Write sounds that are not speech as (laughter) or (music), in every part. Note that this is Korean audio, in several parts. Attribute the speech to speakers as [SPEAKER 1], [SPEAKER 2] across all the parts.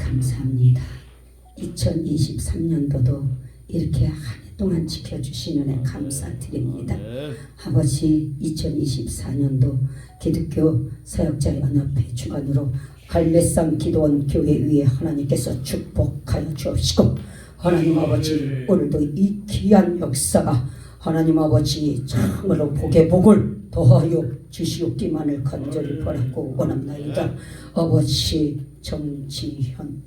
[SPEAKER 1] 감사합니다. 2023년도도 이렇게 한 해 동안 지켜주시는 애 감사드립니다. 아버지 2024년도 기독교 사역자 연합회 주관으로 갈매산 기도원 교회 위에 하나님께서 축복하여 주옵시고 하나님 아버지 오늘도 이 귀한 역사가 하나님 아버지 참으로 복의 복을 더하여 주시옵기만을 간절히 바라고 원합나이다. 아버지 정지현.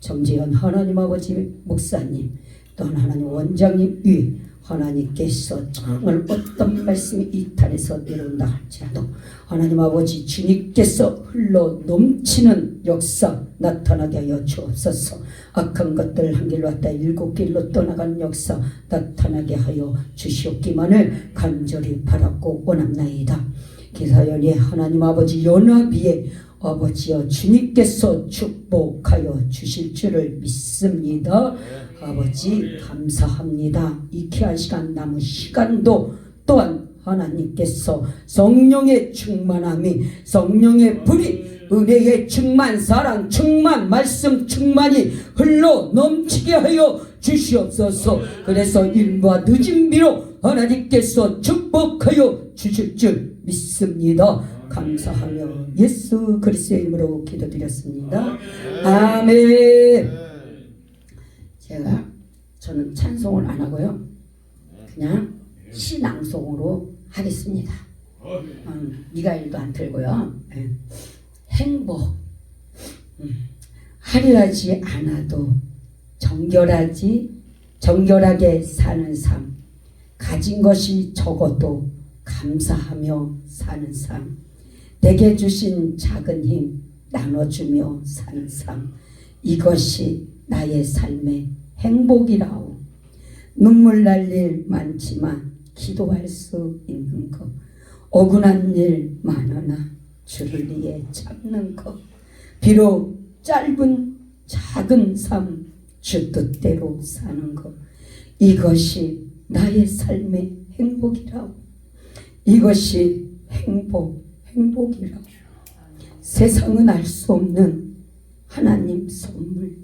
[SPEAKER 1] 정지현 하나님 아버지 목사님 또 하나님 원장님 위에 하나님께서 정말 어떤 말씀이 이탈에서 내려온다 할지라도 하나님 아버지 주님께서 흘러 넘치는 역사 나타나게 하여 주옵소서. 악한 것들 한 길로 왔다 일곱 길로 떠나간 역사 나타나게 하여 주시옵기만을 간절히 바랐고 원합나이다 기사연이 하나님 아버지 연합위에 아버지여 주님께서 축복하여 주실 줄을 믿습니다. 아버지 감사합니다. 이 귀한 시간 남은 시간도 또한 하나님께서 성령의 충만함이 성령의 불이 은혜의 충만 사랑 충만 말씀 충만이 흘러 넘치게 하여 주시옵소서 그래서 일과 늦은 비로 하나님께서 축복하여 주실 줄 믿습니다 감사하며 예수 그리스도의 이름으로 기도드렸습니다 아멘 제가 저는 찬송을 안 하고요. 그냥 시낭송으로 하겠습니다. 음, 미가일도 안 들고요. 예. 행복. 음, 하려하지 않아도 정결하지 정결하게 사는 삶. 가진 것이 적어도 감사하며 사는 삶. 내게 주신 작은 힘 나눠주며 사는 삶. 이것이 나의 삶의 행복이라오. 눈물 날 일 많지만 기도할 수 있는 것. 억울한 일 많으나 주를 위해 참는 것. 비록 짧은 작은 삶, 주 뜻대로 사는 것. 이것이 나의 삶의 행복이라오. 이것이 행복, 행복이라오. 세상은 알 수 없는 하나님 선물.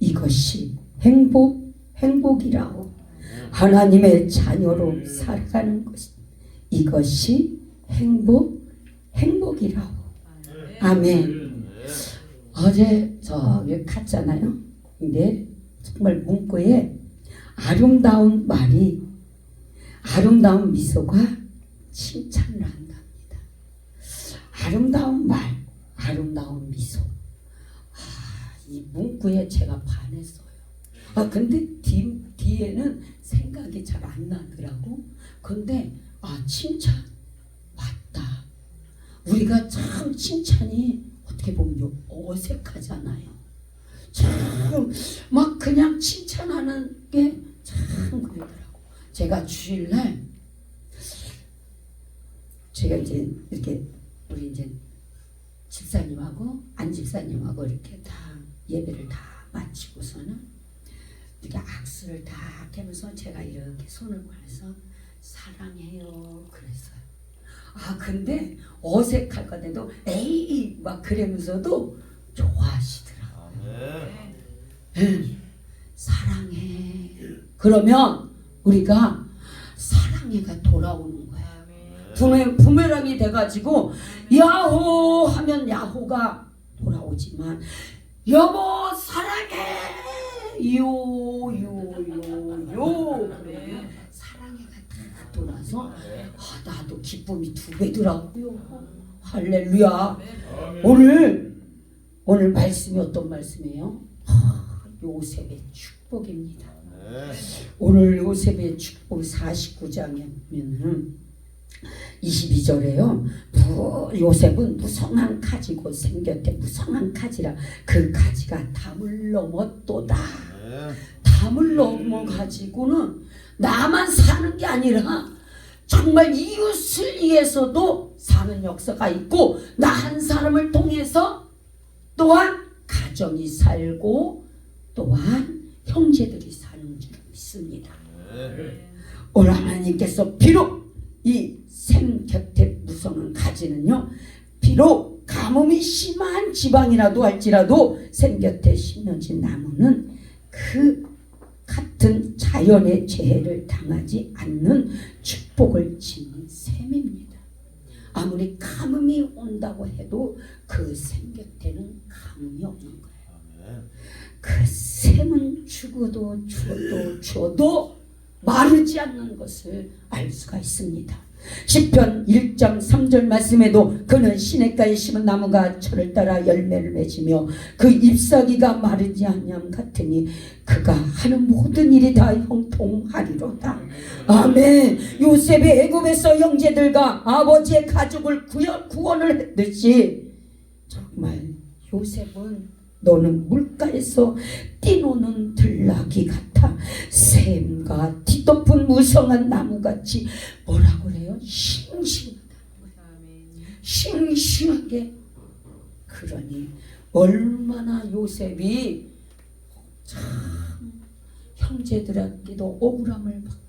[SPEAKER 1] 이것이 행복, 행복이라고. 하나님의 자녀로 살아가는 것. 이것이 행복, 행복이라고. 아멘. 어제 저기 갔잖아요. 근데 정말 문구에 아름다운 말이 아름다운 미소가 칭찬을 한답니다. 아름다운 말, 아름다운 미소. 이 문구에 제가 반했어요. 아 근데 뒤, 뒤에는 생각이 잘 안 나더라고. 근데 아 칭찬 맞다. 우리가 참 칭찬이 어떻게 보면 어색하잖아요. 참 막 그냥 칭찬하는 게 참 그러더라고. 제가 주일날 제가 이제 이렇게 우리 이제 집사님하고 안 집사님하고 이렇게 다 예배를 다 마치고서는 이렇게 악수를 다 하면서 제가 이렇게 손을 벌려서 사랑해요 그랬어요. 아 근데 어색할 건데도 에이 막 그러면서도 좋아하시더라고요. 응. 사랑해. 그러면 우리가 사랑해가 돌아오는. 부메, 부메랑이 돼가지고 야호 하면 야호가 돌아오지만 여보 사랑해! 요요요 요. 그러면 사랑해가 다 돌아서 아, 나도 기쁨이 두 배더라고요. 할렐루야. 오늘 오늘 말씀이 어떤 말씀이에요? 아, 요셉의 축복입니다. 오늘 요셉의 축복 49장에 보면은 22절에요. 요셉은 무성한 가지고 생겼대. 무성한 가지라 그 가지가 담을 넘었도다. 담을 넘어 가지고는 나만 사는 게 아니라 정말 이웃을 위해서도 사는 역사가 있고 나 한 사람을 통해서 또한 가정이 살고 또한 형제들이 사는 줄 믿습니다. 오늘 하나님께서 비록 이 샘 곁에 무성한 가지는요 비록 가 가뭄이 심한 지방이라도 할지라도 생곁에 심어진 나무는 그 같은 자연의 재해를 당하지 않는 축복을 지닌 셈입니다. 아무리 가뭄이 온다고 해도 그 생곁에는 가뭄이 없는 거예요. 그 샘은 죽어도 죽어도 죽어도 마르지 않는 것을 알 수가 있습니다. 시편 1장 3절 말씀에도 그는 시냇가에 심은 나무가 철을 따라 열매를 맺으며 그 잎사귀가 마르지 않냐 같으니 그가 하는 모든 일이 다 형통하리로다. 아멘. 요셉이 애굽에서 형제들과 아버지의 가족을 구원, 구원을 했듯이 정말 요셉은 너는 물가에서 뛰노는 들나귀 같아. 샘과 뒤덮은 무성한 나무같이 뭐라 그래요? 싱싱하다. 싱싱하게. 그러니 얼마나 요셉이 참 형제들에게도 억울함을 받고 참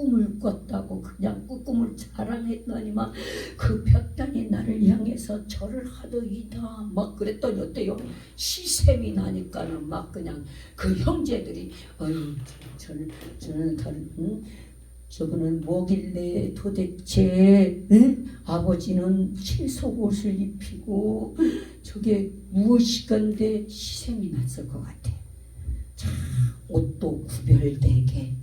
[SPEAKER 1] 꿈을 꿨다고 그냥 그 꿈을 자랑했더니만 그 볕단이 나를 향해서 절을 하더이다 막 그랬더니 어때요? 시샘이 나니까는 막 그냥 그 형제들이 어이 저는 저는 다른 응? 저거는 뭐길래 도대체 응? 아버지는 칠속옷을 입히고 저게 무엇이건데 시샘이 났을 것 같아. 참 옷도 구별되게 다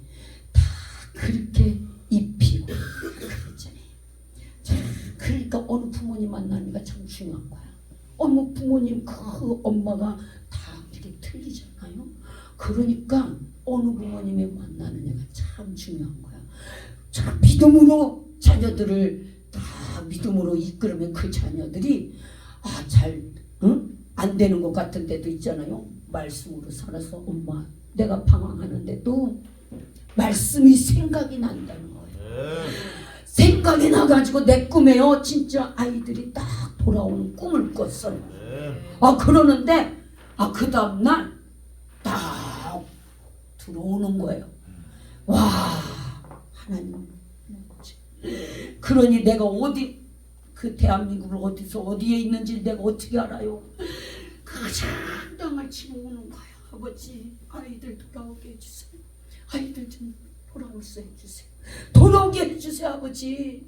[SPEAKER 1] 그렇게 입히고 그랬잖아요. 참 그러니까 어느 부모님 만나니까 참 중요한 거야. 어느 부모님 그 엄마가 다 이렇게 틀리잖아요. 그러니까 어느 부모님이 만나느냐가 참 중요한 거야. 참 믿음으로 자녀들을 다 믿음으로 이끌으면 그 자녀들이 아잘 응? 안 되는 것 같은 데도 있잖아요. 말씀으로 살아서 엄마 내가 방황하는데도 말씀이 생각이 난다는 거예요. 생각이 나가지고 내 꿈에요 진짜 아이들이 딱 돌아오는 꿈을 꿨어요. 아 그러는데 아 그 다음 날 딱 들어오는 거예요. 와 하나님 그러니 내가 어디 그 대한민국을 어디서 어디에 있는지 내가 어떻게 알아요? 가장 땅을 치고 오는 거야 아버지 아이들 돌아오게 해주세요. 아이들 좀 돌아올 수 해주세요. 돌아오게 해주세요 아버지.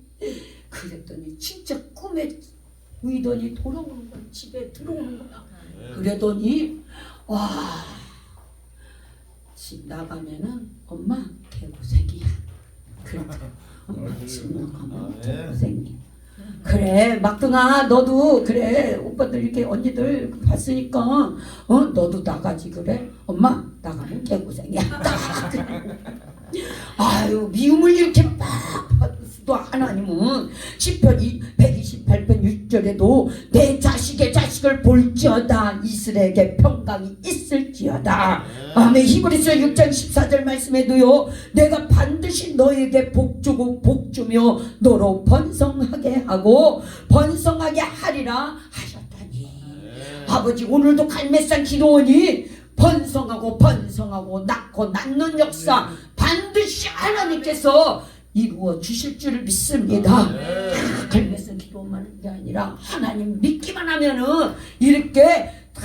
[SPEAKER 1] 그랬더니 진짜 꿈에 보이더니 돌아오는 거야 집에 들어오는 거야. 그러더니 와. 집 나가면은 엄마 개고생이야. 그랬다. 엄마 집 나가면 개고생이야. 그래 막둥아 너도 그래. 오빠들 이렇게 언니들 봤으니까 어 너도 나가지 그래? 엄마 나가면 개고생이야. (laughs) 아유 미움을 이렇게 막 받을 수도 하나님은 시편 128편 6절에도 내 자식의 자식을 볼지어다. 이스라엘에게 평강이 있을지어다. 아멘. 히브리서 6장 14절 말씀에도요 내가 반드시 너에게 복주고 복주며 너로 번성하게 하고 번성하게 하리라 하셨다니. 아버지 오늘도 갈매산 기도원이 번성하고 번성하고 낳고 낳는 역사 반드시 하나님께서 이루어 주실 줄을 믿습니다. 다 갈매산 기도만 하는 게 아니라 하나님 믿기만 하면은 이렇게 다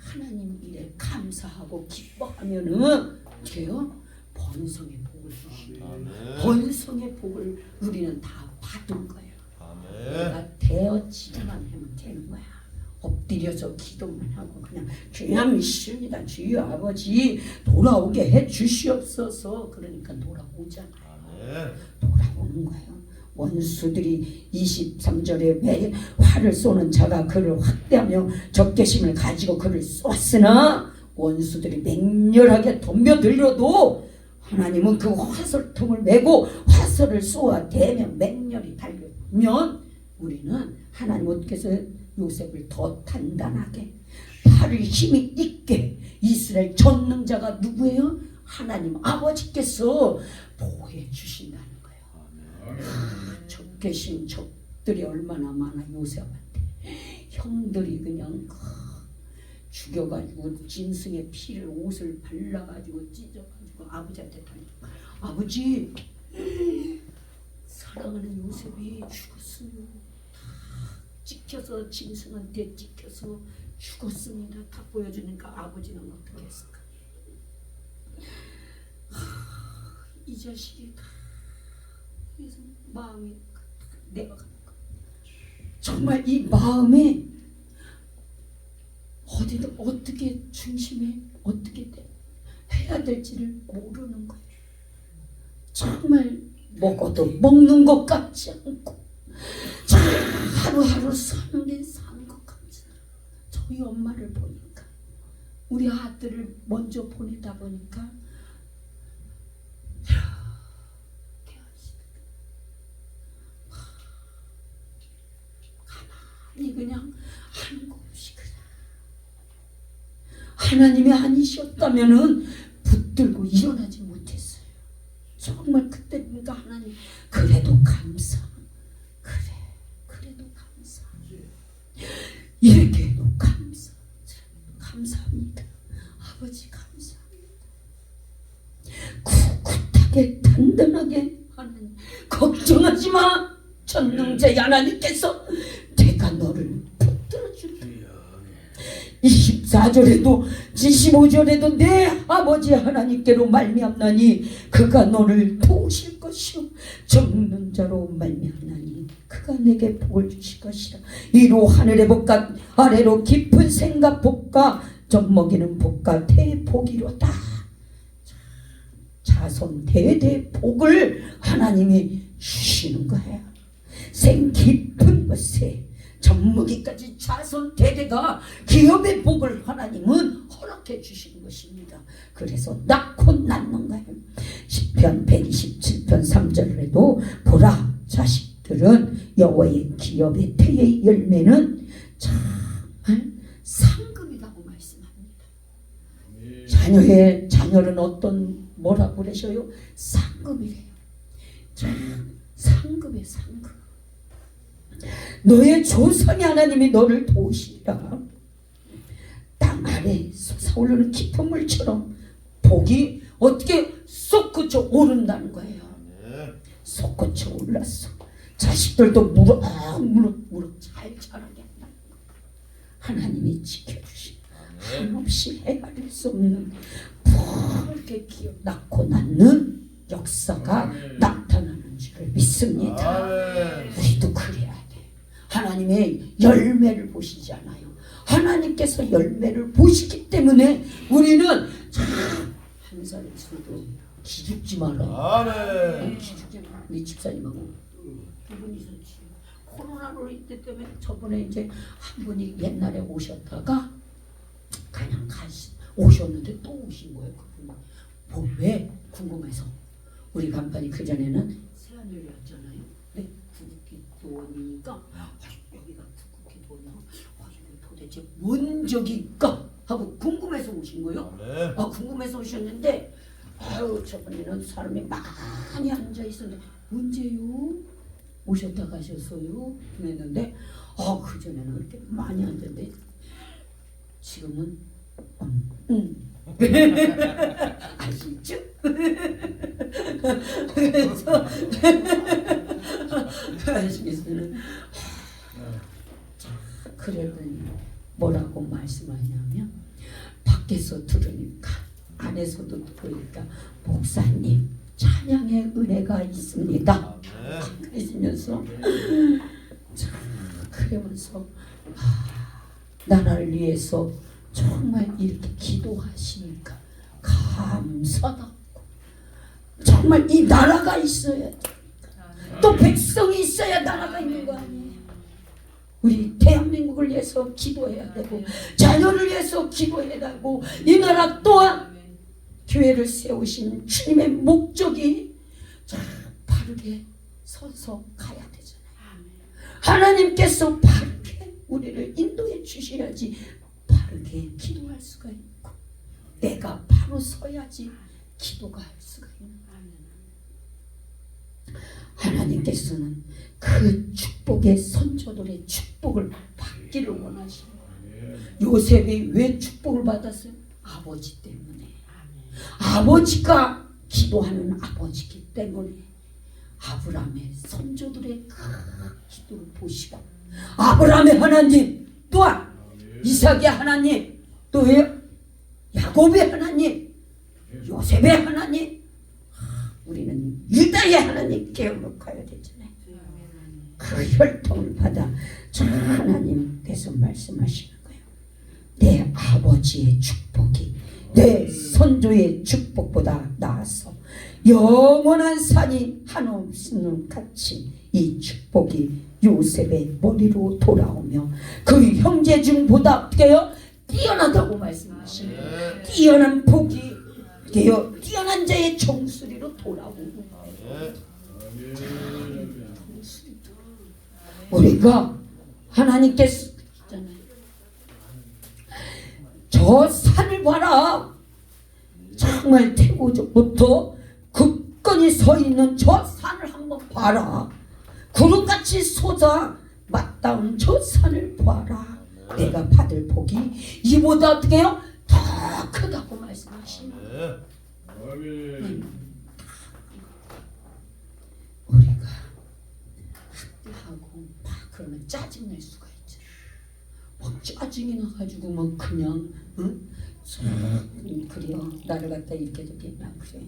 [SPEAKER 1] 하나님 일에 감사하고 기뻐하면은 어떻게요? 번성의 복을 주십니다. 번성의 복을 우리는 다 받은 거예요. 내가 되어지기만 하면 되는 거야. 엎드려서 기도만 하고 그냥 주님 믿습니다. 주여 아버지 돌아오게 해 주시옵소서. 그러니까 돌아오잖아요. 돌아오는 거예요. 원수들이 23절에 매 화를 쏘는 자가 그를 확대하며 적개심을 가지고 그를 쏘았으나 원수들이 맹렬하게 덤벼들려도 하나님은 그 화살통을 메고 화살을 쏘아 대면 맹렬히 달려면 우리는 하나님 어떻게 해서 요셉을 더 단단하게 팔을 힘이 있게 이스라엘 전능자가 누구예요? 하나님 아버지께서 보호해 주신다는 거예요. 아, 적개심 적들이 얼마나 많아 요셉한테 형들이 그냥 아, 죽여가지고 짐승의 피를 옷을 발라가지고 찢어가지고 아버지한테 다 아버지 사랑하는 요셉이 죽었어요. 다 찍혀서 짐승한테 찍혀서 죽었습니다. 다 보여주니까 아버지는 어떻게? 하, 이 자식이 다 그래서 마음이 내가 정말 이 마음에 어디든 어떻게 중심에 어떻게 돼- 해야 될지를 모르는 거예요. 정말 먹어도 먹는 것 같지 않고 참 하루하루 사는 게 사는 것 같지 않아요. 저희 엄마를 보니까 우리 아들을 먼저 보내다 보니까 이렇게 하시더라고요. 가만히 그냥 거 없이 그냥 하나님이 아니셨다면은 붙들고 일어나지 못했어요. 정말 그때 보니까 하나님 그래도 감사. 그래 그래도 감사. 이렇게 해도 감사. 감사합니다. 아버지 감사합니다. 꿋꿋하게 단단하게 하는 걱정하지 마. 전능자 하나님께서 24절에도 25절에도 내 아버지 하나님께로 말미암나니 그가 너를 도우실 것이요. 적는 자로 말미암나니 그가 내게 복을 주실 것이라. 이로 하늘의 복과 아래로 깊은 생각 복과 젖먹이는 복과 대복이로다. 자손 대대 복을 하나님이 주시는 거예요 생 깊은 것에 젖먹이까지 자손 대대가 기업의 복을 하나님은 허락해 주시는 것입니다. 그래서 낳고 낳는 거예요. 10편 127편 3절에도 보라 자식들은 여호와의 기업의 태의 열매는 정말 상급이라고 말씀합니다. 자녀의 자녀는 어떤 뭐라고 그러셔요? 상급이래요. 참 상급의 상급. 너의 조상의 하나님이 너를 도우시리라. 땅 아래 솟아오르는 깊은 물처럼 복이 어떻게 솟구쳐 오른다는 거예요. 솟구쳐 올랐어. 자식들도 무럭 무럭 무럭 잘 자라게 한다는 거. 하나님이 지켜주신 한없이 헤아릴 수 없는 푸르게 기억 낳고 낳는 역사가 나타나는 줄을 믿습니다. 하나님의 열매를 보시지 않아요. 하나님께서 열매를 보시기 때문에 우리는 참한 살에서도 기죽지 마라.
[SPEAKER 2] 아멘.
[SPEAKER 1] 기죽지 마라. 우리 집사님하고 두 분이서 코로나로 이때 때문에 저번에 이제 한 분이 옛날에 오셨다가 그냥 가시 오셨는데 또 오신 거예요. 그분이 뭐왜 궁금해서 우리 간판이 그 전에는 세안일이었잖아요. 네, 구국기도원이니까 아, 여기가 구국기도원이야. 아, 이게 도대체 뭔 적일까 하고 궁금해서 오신 거예요.
[SPEAKER 2] 아멘.
[SPEAKER 1] 아 궁금해서 오셨는데 아유 저번에는 사람이 많이 앉아 있었는데 언제요? 오셨다 가셨어요? 그랬는데 아 그전에는 그렇게 많이 앉았는데 지금은 음, 음. (laughs) 아시죠? (laughs) 그래서 (laughs) 아시겠어요? 그러더니 뭐라고 말씀하냐면 밖에서 들으니까 안에서도 들으니까 목사님 찬양의 은혜가 있습니다.
[SPEAKER 2] 아멘.
[SPEAKER 1] 그러시면서 참 그러면서 아, 나라를 위해서 정말 이렇게 기도하시니까 감사하고 정말 이 나라가 있어야 돼. 또 백성이 있어야 나라가 있는 거 아니에요. 우리 대한민국을 위해서 기도해야 되고 자녀를 위해서 기도해야 되고 이 나라 또한 교회를 세우신 주님의 목적이 참 바르게 서서 가야 되잖아요. 하나님께서 바르게 우리를 인도해 주셔야지 바르게 기도할 수가 있고 내가 바로 서야지 기도가 할 수가 있는 하나님께서는 그 축복의 선조들의 축복을 받기를 원하시는 요셉이 왜 축복을 받았어요? 아버지 때문에. 아버지가 기도하는 아버지기 때문에 아브라함의 선조들의 그 기도를 보시고 아브라함의 하나님 또한 이삭의 하나님 또? 야곱의 하나님 요셉의 하나님 우리는 유다의 하나님 깨우쳐야 되잖아요 그 혈통을 받아 저 하나님께서 말씀하시는 거예요 내 아버지의 축복이 내 선조의 축복보다 나아서 영원한 산이 한없는 같이 이 축복이 요셉의 머리로 돌아오며 그 형제 중보다 어떻게요? 뛰어나다고 말씀하시는 거예요. 뛰어난 복이 어떻게요? 뛰어난 자의 정수리로 돌아오는 거예요. 우리가 있잖아요. 저 산을 봐라. 정말 태고적부터 굳건히 서 있는 저 산을 한번 봐라. 구름같이 솟아 맞닿은 저 산을 봐라. 내가 받을 복이 이보다 어떻게 해요? 더 크다고 말씀하시는 거예요. 우리가 학대하고 막 그러면 짜증낼 수가 있죠. 막 짜증이 나가지고 막 그냥 응? 참 그래요. 나를 갖다 이렇게 저렇게 막 그래.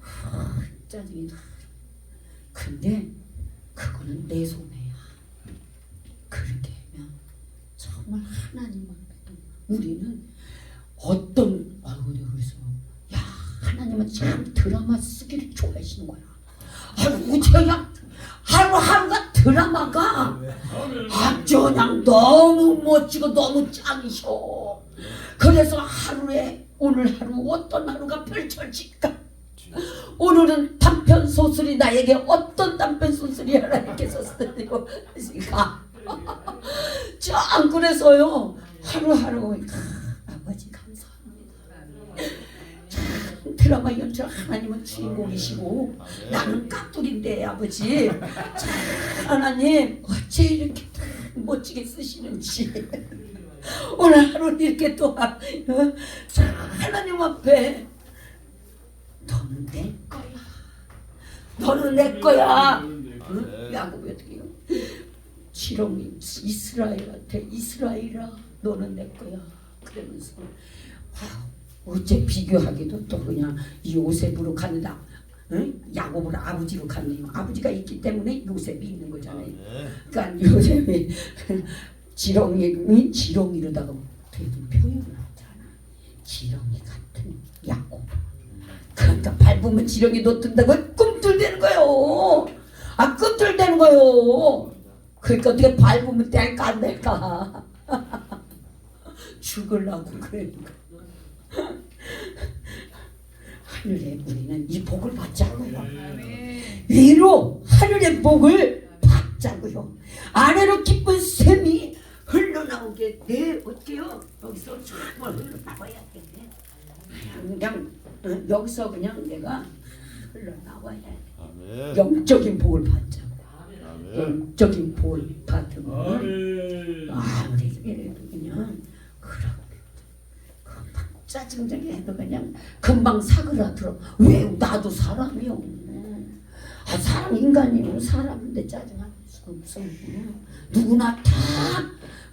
[SPEAKER 1] 하, 짜증이 나. 근데 그거는 내 손해야. 그렇게 하면 정말 하나님 앞에도 우리는 어떤 내가 그래서 야 하나님은 참 드라마 쓰기를 좋아하시는 거야. 아이고 제가 하루하루가 드라마가 아주 그냥 너무 멋지고 너무 짱이셔. 그래서 하루에 오늘 하루 어떤 하루가 펼쳐질까? 오늘은 단편 소설이 나에게 어떤 단편 소설이 하나님께서 쓰려고 하실까? 참 그래서요 하루하루 드라마 연출 하나님은 주인공이시고 나는 깍두기인데 아버지 참 하나님 어째 이렇게 멋지게 쓰시는지 오늘 하루 이렇게 또 아, 어? 참 하나님 앞에 너는 내 거야 너는 내 거야 응? 야곱이 어떻게 해요? 지렁이 이스라엘한테 이스라엘아 너는 내 거야 그러면서 와, 어째 비교하기도 또 그냥 요셉으로 간다. 응? 야곱을 아버지로 갔네요 아버지가 있기 때문에 요셉이 있는 거잖아요. 그러니까 요셉이 (laughs) 지렁이 지렁이로다가 되게 표현을 하잖아. 지렁이 같은 야곱. 그러니까 밟으면 지렁이도 뜬다고 꿈틀대는 거예요. 아 꿈틀대는 거예요. 그러니까 어떻게 밟으면 될까 안 될까? 죽을라고 그러니까 하늘에 우리는 이 복을 받자고요. 위로 하늘의 복을 받자고요. 아래로 기쁜 샘이 흘러나오게 내 어때요? 여기서 정말 흘러나와야 돼. 그냥 어, 여기서 그냥 내가 흘러나와야 돼. 영적인 복을
[SPEAKER 2] 아멘.
[SPEAKER 1] 영적인 복을 받으면
[SPEAKER 2] 아멘.
[SPEAKER 1] 아무리 이래도 그냥 짜증나게 해도 그냥 금방 사그라들어 왜 나도 사람이요? 아 사람 인간이요. 사람인데 짜증할 수 없어 누구나 다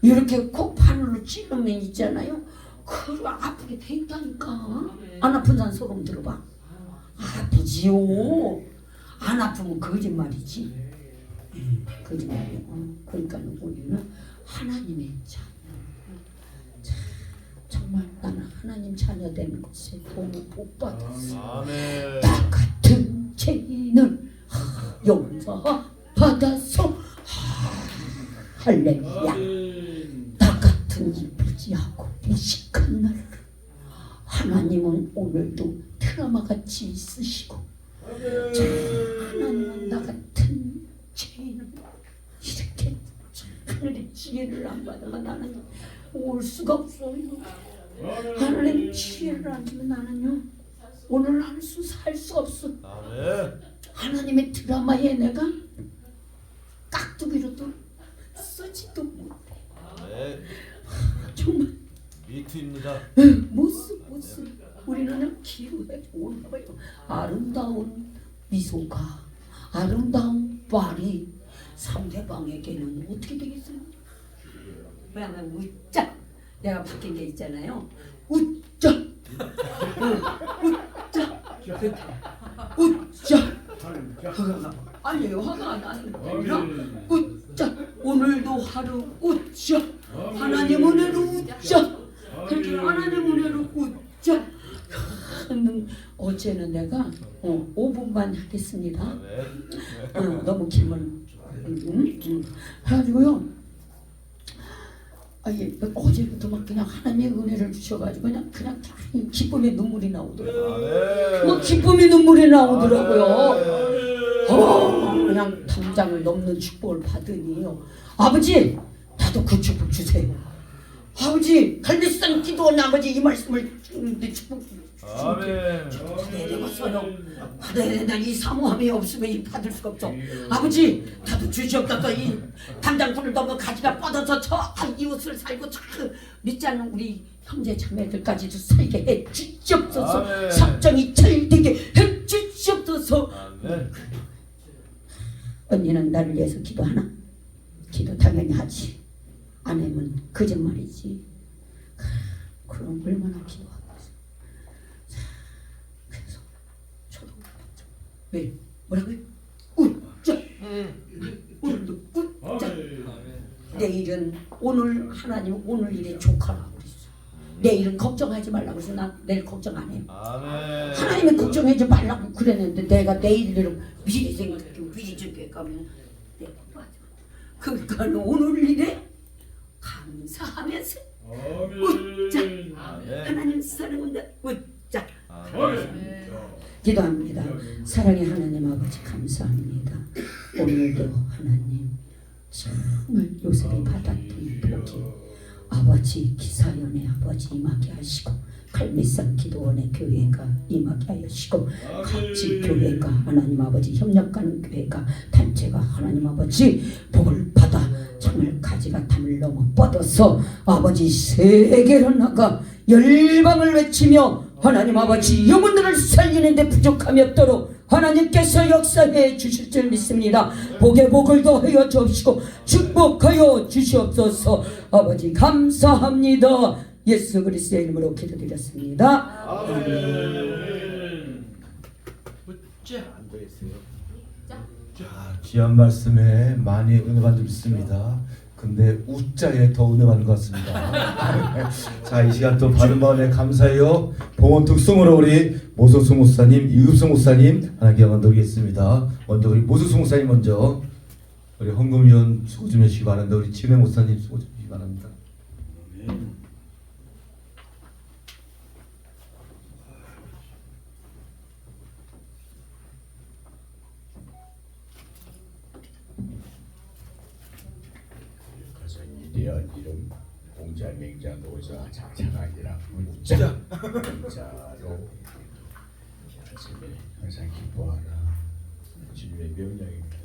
[SPEAKER 1] 이렇게 콕 바늘로 찌르면 있잖아요. 그거 아프게 돼 있다니까. 안 아픈 사람 소름 들어봐. 아프지요. 안 아프면 거짓말이지. 음, 거짓말이요 어, 그러니까 우리는 하나님의 참, 정말 나는 하나님 자녀 되는 것에 너무 복 받았어. 나 같은 죄인을 용서 받아서 하, 할렐루야. 나 같은 이쁘지 않고 미식한 나를 하나님은 오늘도 트라마 같이 있으시고 참, 하나님은 나 같은 죄인을 이렇게 하늘의 지혜를 안 받으면 나는 올 수가 없어요 하나님 지혜를 안 주면 나는요 오늘 할수살 수 없어. 하나님의 드라마에 내가 깍두기로도 쓰지도 못해. 정말
[SPEAKER 2] 미투입니다.
[SPEAKER 1] 못쓰 못쓰 우리는 기후에 좋은 거예요 아름다운 미소가 아름다운 말이 상대방에게는 어떻게 되겠어요? 왜냐면 웃자. 내가 바뀐 게 있잖아요. 웃자. 응, 웃자. 웃자. 화가 아니에요 화가 안 나는 거 웃자. 오늘도 하루 웃자. 하나님 은혜로 웃자. 그렇게 하나님 은혜로 웃자. 음, 어제는 내가 어, 5분만 하겠습니다. 어, 너무 길면 음, 음. 해가지고요 아, 예, 어제부터 막 그냥 하나님의 은혜를 주셔가지고 그냥 그냥 다 기쁨의 눈물이 나오더라고요. 뭐 기쁨의 눈물이 나오더라고요
[SPEAKER 2] 아멘.
[SPEAKER 1] 어, 그냥 담장을 넘는 축복을 받으니요. 아버지, 나도 그 축복 주세요. 아버지, 갈비 산 기도원 아버지 이 말씀을 내 축복
[SPEAKER 2] 아멘.
[SPEAKER 1] 받아야 된다. 이 사모함이 없으면 이 받을 수가 없어. 아버지, 나도 주시옵소서. 이 담장꾼을 넘어 가지가 뻗어서 저 아, 이웃을 살고 저 믿지 않는 우리 형제 자매들까지도 살게 해 주시옵소서.
[SPEAKER 2] 아멘.
[SPEAKER 1] sab정이 잘 되게 해 주시옵소서.
[SPEAKER 2] 아멘.
[SPEAKER 1] 언니는 나를 위해서 기도하나? 기도 당연히 하지. 아내면 거짓말이지. 크, 그럼 얼마나 기도하겠어. 자, 그래서 저도 왜 뭐라고요? 웃자. 오늘도 웃자. 내일은 오늘 하나님 오늘 일에 족하라고 그랬어. 내일은 걱정하지 말라고 그래서 난 내일 걱정 안 해요. 하나님이 걱정하지 말라고 그랬는데 내가 내일을 미리 생각하고 미리 준비해가면 내가 맞아. 그러니까 오늘 일에 감사하면서 웃자. 하나님 사랑한다. 웃자.
[SPEAKER 2] 아멘.
[SPEAKER 1] 기도합니다. 사랑의 하나님 아버지 감사합니다. 오늘도 하나님 정말 요셉이 받았던 복이 아버지 기사연의 아버지 임하게 하시고 갈매산 기도원의 교회가 임하게 하시고 같이 교회가 하나님 아버지 협력하는 교회가 단체가 하나님 아버지 복을 받아 정말 가지가 담을 넘어 뻗어서 아버지 세계로 나가 열방을 외치며 하나님 아버지 영혼들을 살리는데 부족함이 없도록 하나님께서 역사해 주실 줄 믿습니다. 복의 복을 더하여 주옵시고 축복하여 주시옵소서 아버지 감사합니다. 예수 그리스도의 이름으로 기도드렸습니다.
[SPEAKER 2] 아멘.
[SPEAKER 3] 자, 귀한 말씀에 많이 은혜 받을 믿습니다. 근데 우자에 더 은혜 받는 것 같습니다. (laughs) 자, 이 시간 또 받은 마음에 감사해요. 봉원 특송으로 우리 모소수 목사님, 이급수 목사님 하나님께 영광 드리겠습니다. 먼저 우리 모소수 목사님 먼저 우리 헌금위원 수고 좀 해주시기 바랍니다. 우리 진해 목사님 수고 좀 해주시기 바랍니다.
[SPEAKER 4] 대한 이름 공자 맹자 노자 장창아니라 묵자. 묵자로 아침에 항상 기뻐하라. 주님의 명령입니다.